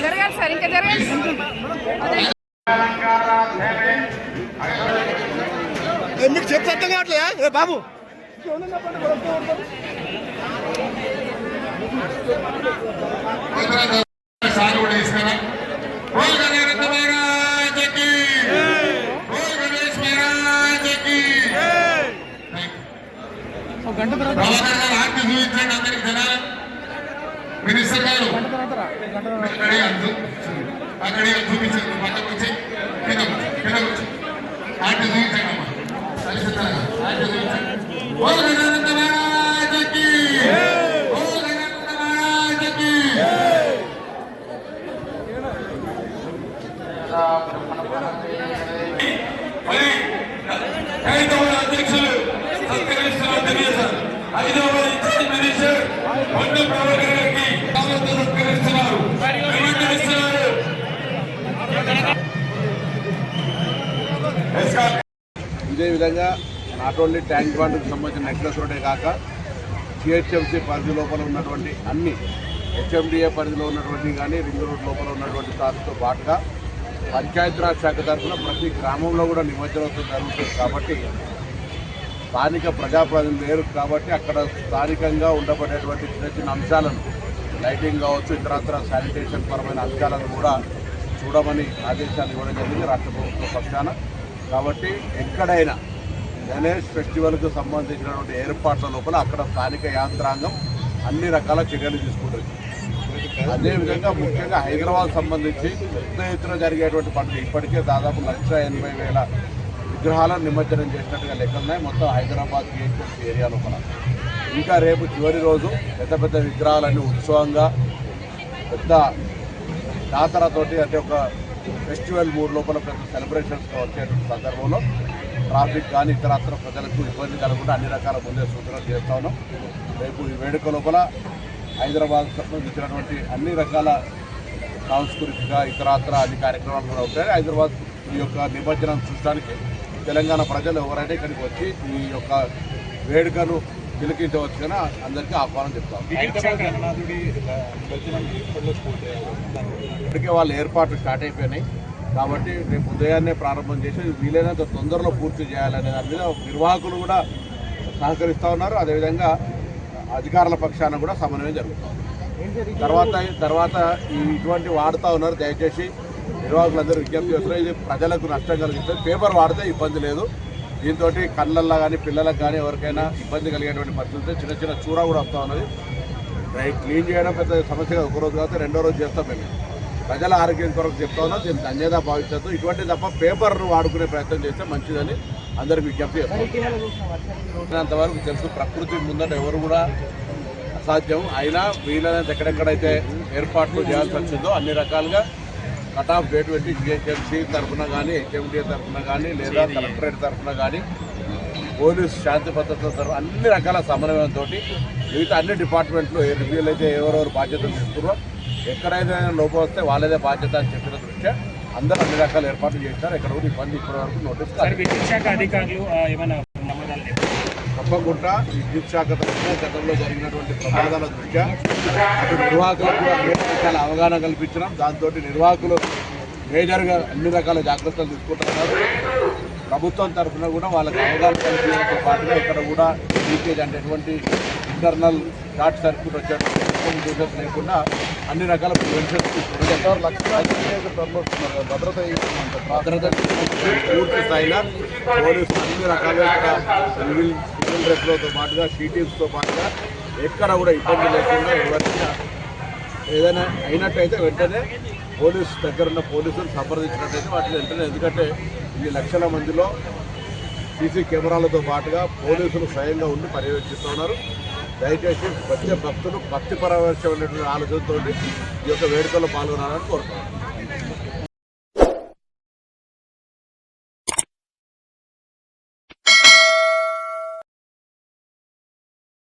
జరగాలి సార్ ఇంకా జరగాలి మీకు చెప్తే అర్థం కావట్లే బాబు గంట తర్వాత ఆర్టీ చూపించండి అందరికి జనాలు. మినిస్టర్ గారు అక్కడే అందు అక్కడే చూపించండి పక్కకు వచ్చి కింద కూర్చో, కింద కూర్చో. చూపించండి అమ్మా కలిసిద్దారా ఆర్తి చూపించండి ఐదవ అధ్యక్షులు సత్కరిస్తున్న ఇన్ఛార్జ్ మినిస్టర్ వంద ప్రభాకర్ ఎస్కార్ ఇదే విధంగా నాట్ ఓన్లీ ట్యాంక్ బండ్కి సంబంధించిన నెక్లెస్ రోడే కాక జిహెచ్ఎంసీ పరిధి లోపల ఉన్నటువంటి అన్ని హెచ్ఎండిఏ పరిధిలో ఉన్నటువంటి కానీ రింగ్ రోడ్ లోపల ఉన్నటువంటి తారుతో పాటుగా పంచాయతీరాజ్ శాఖ తరఫున ప్రతి గ్రామంలో కూడా నిమజ్జనోత్సవం జరుగుతుంది కాబట్టి స్థానిక ప్రజాప్రతినిధులు లేరు కాబట్టి అక్కడ స్థానికంగా ఉండబడేటువంటి చిన్న చిన్న అంశాలను లైటింగ్ కావచ్చు ఇతరత్ర శానిటేషన్ పరమైన అంశాలను కూడా చూడమని ఆదేశాలు ఇవ్వడం జరిగింది. రాష్ట్ర ప్రభుత్వ పక్షాన కాబట్టి ఎక్కడైనా గణేష్ ఫెస్టివల్కు సంబంధించినటువంటి ఏర్పాట్ల లోపల అక్కడ స్థానిక యాంత్రాంగం అన్ని రకాల చర్యలు తీసుకుంటుంది. అదేవిధంగా ముఖ్యంగా హైదరాబాద్ సంబంధించి పెద్ద ఎత్తున జరిగేటువంటి పనులు ఇప్పటికే దాదాపు లక్ష ఎనభై వేల విగ్రహాలను నిమజ్జనం చేసినట్టుగా లెక్కలున్నాయి మొత్తం హైదరాబాద్ జిహెచ్ఎంసీ ఏరియా లోపల. ఇంకా రేపు చివరి రోజు పెద్ద పెద్ద విగ్రహాలన్నీ ఉత్సవంగా పెద్ద దాతరతోటి అంటే ఒక ఫెస్టివల్ మూడు లోపల పెద్ద సెలబ్రేషన్స్ వచ్చేటువంటి సందర్భంలో ట్రాఫిక్ కానీ ఇతరత్ర ప్రజలకు ఇబ్బంది కలగకుండా అన్ని రకాల ముందే సూచనలు చేస్తా ఉన్నాం. రేపు ఈ వేడుక లోపల హైదరాబాద్ సంబంధించినటువంటి అన్ని రకాల సాంస్కృతిక ఇతరత్ర అన్ని కార్యక్రమాలు కూడా ఉంటాయి. హైదరాబాద్ ఈ యొక్క నిమజ్జనం చూడడానికి తెలంగాణ ప్రజలు ఎవరైనా ఇక్కడికి వచ్చి ఈ యొక్క వేడుకను తిలకించవచ్చు కానీ అందరికీ ఆహ్వానం చెప్తాం. ఇప్పటికే వాళ్ళ ఏర్పాట్లు స్టార్ట్ అయిపోయినాయి. కాబట్టి రేపు ఉదయాన్నే ప్రారంభం చేసి వీలైనంత తొందరలో పూర్తి చేయాలనే దాని మీద నిర్వాహకులు కూడా సహకరిస్తూ ఉన్నారు. అదేవిధంగా అధికారుల పక్షాన కూడా సమన్వయం జరుగుతుంది. తర్వాత తర్వాత ఈ ఇటువంటి వాడుతూ ఉన్నారు దయచేసి నిర్వాహకులందరూ విజ్ఞప్తి చేస్తున్నారు. ఇది ప్రజలకు నష్టం కలిగిస్తుంది. పేపర్ వాడితే ఇబ్బంది లేదు. దీంతో కళ్ళల్లో కానీ పిల్లలకు కానీ ఎవరికైనా ఇబ్బంది కలిగేటువంటి పరిస్థితి చిన్న చిన్న చూర కూడా వస్తూ ఉన్నది. డ్రై క్లీన్ చేయడం పెద్ద సమస్య ఒకరోజు ఒక రోజు కాదు రెండో రోజు చేస్తాం మేము. ప్రజల ఆరోగ్యం కొరకు చెప్తా ఉన్నాం దీన్ని ధన్యత భావించద్దు ఇటువంటి తప్ప పేపర్ను వాడుకునే ప్రయత్నం చేస్తే మంచిదని అందరికి విజ్ఞప్తి చేస్తాం వరకు తెలుసు ప్రకృతి ముందట ఎవరు కూడా అసాధ్యం. అయినా వీలైనంత ఎక్కడెక్కడైతే ఏర్పాట్లు చేయాల్సి వచ్చిందో అన్ని రకాలుగా కట్ ఆఫ్ డేట్ పెట్టి జిహెచ్ఎంసీ తరఫున కానీ హెచ్ఎండిఏ తరఫున కానీ లేదా కలెక్టరేట్ తరఫున కానీ పోలీస్ శాంతి భద్రతల తరఫున అన్ని రకాల సమన్వయంతో మిగతా అన్ని డిపార్ట్మెంట్లు ఏ రివ్యూలు అయితే ఎవరెవరు బాధ్యతలు తీసుకున్నారో ఎక్కడైతే లోపం వస్తే వాళ్ళదే బాధ్యత అని చెప్పిన దృష్ట్యా అందరూ అన్ని రకాల ఏర్పాట్లు చేశారు ఎక్కడ కూడా ఇబ్బంది ఇప్పటి వరకు నోటీస్ అధికారులు ఏమైనా? తప్పకుండా విద్యుత్ శాఖ తరఫున గతంలో జరిగినటువంటి ప్రమాదాల దృష్ట్యా అటు నిర్వాహకులకు కూడా అనేక రకాల అవగాహన కల్పించడం దాంతో నిర్వాహకులు మేజర్గా అన్ని రకాల జాగ్రత్తలు తీసుకుంటున్నారు. ప్రభుత్వం తరఫున కూడా వాళ్ళకి అవగాహన కల్పించడంతో పాటుగా ఇక్కడ కూడా లీకేజ్ అంటే ఎటువంటి ఇంటర్నల్ షార్ట్ సర్క్యూట్ వచ్చేటువంటి లేకుండా అన్ని రకాల ప్రివెన్షన్స్ భద్రత భద్రత పూర్తి స్థాయిలో పోలీసులు అన్ని రకాలుగా ఇక్కడ డ్రెస్లతో పాటుగా సిటీస్తో పాటుగా ఎక్కడ కూడా ఇబ్బంది లేకుండా ఎవరైనా ఏదైనా అయినట్టయితే వెంటనే పోలీస్ దగ్గర ఉన్న పోలీసులు సంప్రదించినట్టయితే వాటిని వెంటనే ఎందుకంటే ఇన్ని లక్షల మందిలో సీసీ కెమెరాలతో పాటుగా పోలీసులు స్వయంగా ఉండి పర్యవేక్షిస్తూ ఉన్నారు. దయచేసి ప్రతి భక్తులు భక్తి పరవశమైనటువంటి ఆలోచనతో ఈ యొక్క వేడుకల్లో పాల్గొనాలని కోరుతున్నాను